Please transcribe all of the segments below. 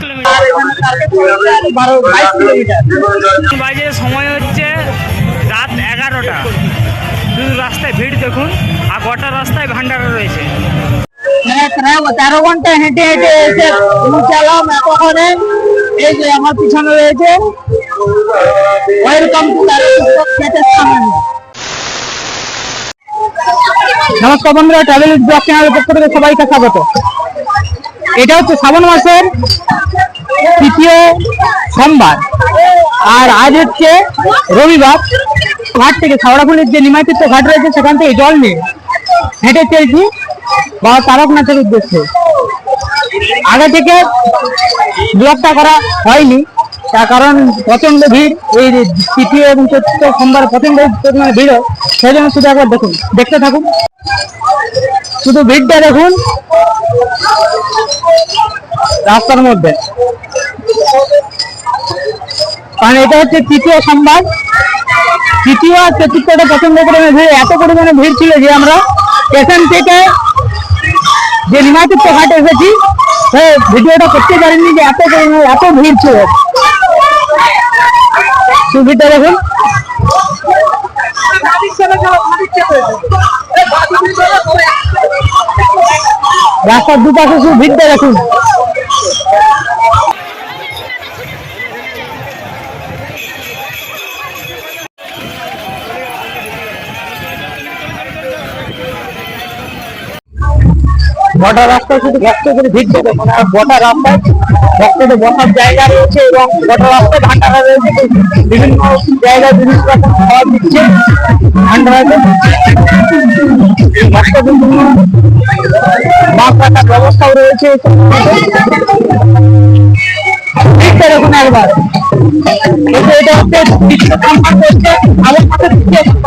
Kilometre. বাইশ kilometre. বাজে সময় হচ্ছে রাত এগারোটা। শুধু রাস্তায় ভিড় দেখুন আর গোটা রাস্তায় ভান্ডারা রয়েছে। মানে তেরো ঘণ্টা হেঁটে হেঁটে এসে পৌঁছালাম এতক্ষণে এই যে আমার পিছনে রয়েছে। ওয়েলকাম টু নমস্কার বন্ধুরা ট্রাভেল ব্লগ চ্যানেলের পক্ষ থেকে সবাইকে স্বাগত। এটা হচ্ছে শ্রাবণ মাসের তৃতীয় সোমবার। আর আজ হচ্ছে রবিবার। ঘাট থেকে ছাওড়াফুলির যে নিমাতীর্থ ঘাট রয়েছে, সেখান থেকে জল নিয়ে হেঁটে চলছি বাবা তারকনাথের উদ্দেশ্যে। আগে থেকে ব্লগটা করা হয়নি, তার কারণ প্রচণ্ড ভিড়। এই তৃতীয় এবং চতুর্থ সোমবার প্রচণ্ড পরিমাণে ভিড় হয় সেই জন্য শুধু একবার দেখুন, দেখতে থাকুন। শুধু ভিড়টা দেখুন, রাস্তার মধ্যে। কারণ এটা হচ্ছে তৃতীয় সোমবার। তৃতীয় আর চতুর্থটা প্রচণ্ড পরিমাণে ভিড়, এত পরিমাণে ভিড় ছিল যে আমরা স্টেশন থেকে যে নিমাতীর্থ ঘাটে এসেছি ভিডিওটা করতে পারিনি যে এত এত ভিড় ছিল। ভিড়টা দেখুন। রাস্তার দুপাশে শুধু ভিড়টা দেখুন। গোটা রাস্তা শুধু ভক্ত করে ভিড় দেবে মানে আর গোটা রাস্তায় ভক্তদের বসার জায়গা রয়েছে এবং গোটা রাস্তায় ভান্ডারা রয়েছে বিভিন্ন জায়গায় বিভিন্ন রকম খাবার দিচ্ছে ব্যবস্থাও রয়েছে। দেখুন একবার। এটা আমার দেখুন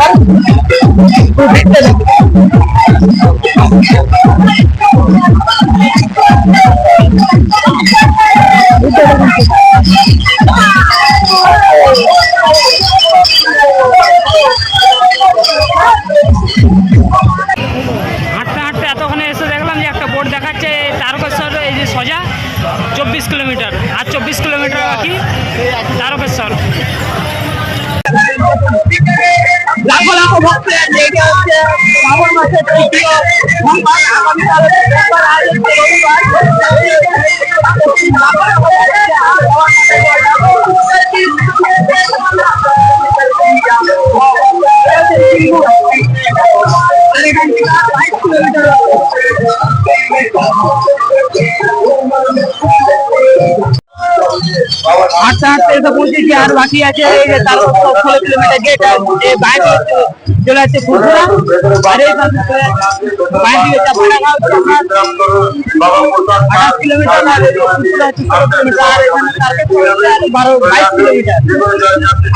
বোর্ড দেখাচ্ছে তারকেশ্বর, এই যে সোজা, চব্বিশ কিলোমিটার। আর চব্বিশ কিলোমিটার বাকি, তারকেশ্বর। লাখো লাখো হাঁটতে হাঁটতে এসে পৌঁছেছি আর বাকি আছে এই যে তার ষোলো কিলোমিটার গেট যে বাইরে চলে যাচ্ছে ফুলপুরা আর এই বাইরে দিকে আঠাশ কিলোমিটার আর এখানে বারো বাইশ কিলোমিটার।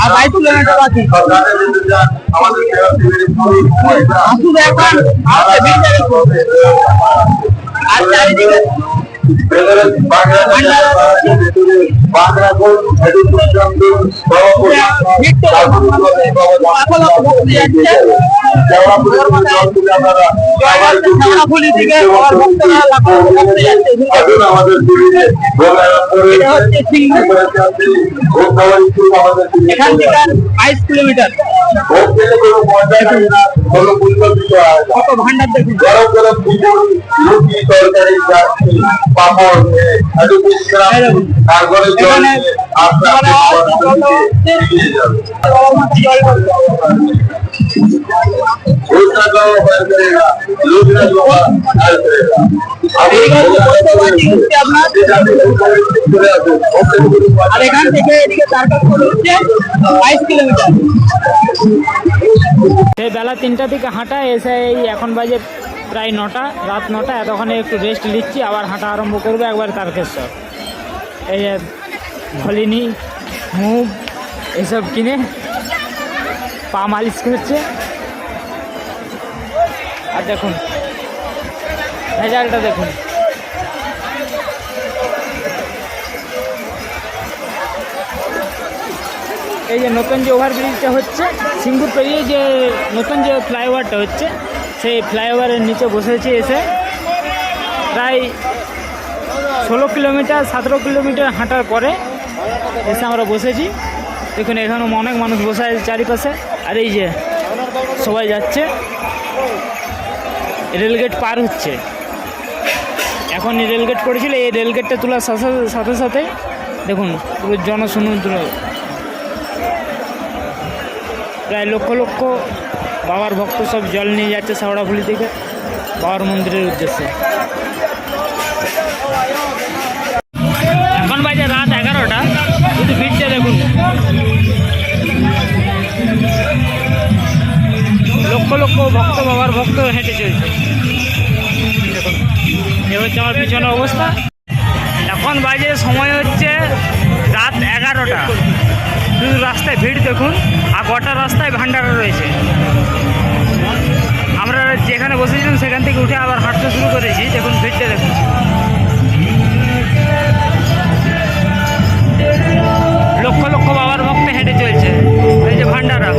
আর বাইশ কিলোমিটার বাকি। আসুন এখন চারিদিকে এখান থেকে বাইশ কিলোমিটার। কত ভান্ডার দেখুন গরম গরম রুটি তরকারি পাপড় একটু বিশ্রাম তারপরে জল আপনার उसका गाँव भर करेगा दूसरा लोग हाल करेगा अब एक আর এখান থেকে এদিকে তারকাপুর হচ্ছে বাইশ কিলোমিটার সেই বেলা তিনটা থেকে হাঁটা এসে এই এখন বাজে প্রায় নটা রাত নটা এতক্ষণে একটু রেস্ট নিচ্ছি আবার হাঁটা আরম্ভ করবো একবার তারকেশ্বর এই যে ভলিনি মুভ এসব কিনে পা মালিশ করছে আর দেখুন, ভেজালটা দেখুন। এই যে নতুন যে ওভারব্রিজটা হচ্ছে, সিঙ্গুর পেরিয়ে যে নতুন যে ফ্লাইওভারটা হচ্ছে, সেই ফ্লাইওভারের নিচে বসেছি এসে প্রায় ষোলো কিলোমিটার, সতেরো কিলোমিটার হাঁটার পরে এসে আমরা বসেছি। দেখুন, এখানে অনেক মানুষ বসে আছে চারিপাশে। আর এই যে সবাই যাচ্ছে। রেলগেট পার হচ্ছে। এখন রেলগেট করেছিল এই রেলগেটটা তোলার সাথে সাথে সাথে দেখুন, পুরো জনসমুদ্র। প্রায় লক্ষ লক্ষ বাবার ভক্ত সব জল নিয়ে যাচ্ছে সাওড়াফুলি থেকে বাবার মন্দিরের উদ্দেশ্যে। এখন বাজে রাত এগারোটা কিন্তু ভিড়টা দেখুন। লক্ষ লক্ষ ভক্ত বাবার ভক্ত হেঁটে চলছে। এ হচ্ছে আমার পিছনে অবস্থা। এখন বাজে সময় হচ্ছে রাত এগারোটা। শুধু রাস্তায় ভিড় দেখুন, আর গোটা রাস্তায় ভান্ডারা রয়েছে। আমরা যেখানে বসেছিলাম সেখান থেকে উঠে আবার হাঁটতে শুরু করেছি। দেখুন, ভিড়টা দেখুন। লক্ষ লক্ষ বাবার ভক্ত হেঁটে চলছে। এই যে ভান্ডারা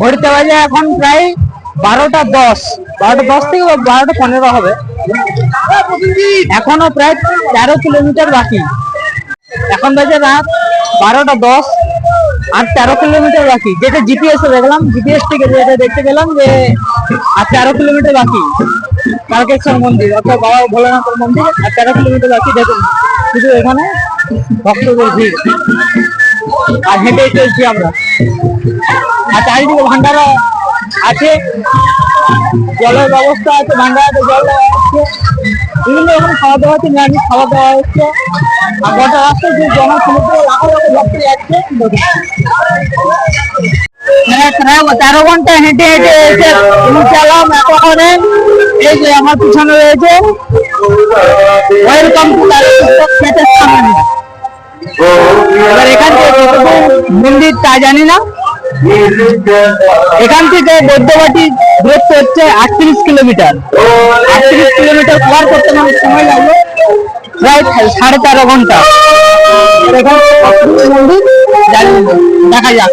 ঘড়িতে বাজে এখন প্রায় বারোটা দশ। বারোটা দশ থেকে বারোটা পনেরো হবে। এখনও প্রায় তেরো কিলোমিটার বাকি। এখন বাজে রাত বারোটা দশ আর তেরো কিলোমিটার বাকি। যেটা জিপিএস এ দেখলাম জিপিএস থেকে যেটা দেখতে গেলাম যে আর তেরো কিলোমিটার বাকি। তারকেশ্বর মন্দির, অর্থাৎ বাবা ভোলানাথের মন্দির, আর তেরো কিলোমিটার বাকি দেখুন। শুধু এখানে ভক্তদের ভিড়। আর হেঁটে চলছি আমরা। আর চারিদিকে ভান্ডারা আছে, জলের ব্যবস্থা আছে ভান্ডারাতে জল দেওয়া হচ্ছে। বিভিন্ন রকম খাওয়া দাওয়া হচ্ছে নিরামিষ খাওয়া দাওয়া হচ্ছে। আর গোটা রাস্তায় যে জনসমুদ্র লাখো লাখো ভক্ত যাচ্ছে তেরো- ঘণ্টা হেঁটে হেঁটে এসে এতক্ষণে। এই যে আমার পিছনে রয়েছে। ওয়েলকাম টু এবার এখান থেকে মন্দির তা জানি না। এখান থেকে বৈদ্যবাটি দূরত্ব হচ্ছে আটত্রিশ কিলোমিটার। আটত্রিশ কিলোমিটার পার করতে আমার সময় লাগল প্রায় সাড়ে তেরো ঘণ্টা। দেখা যাক।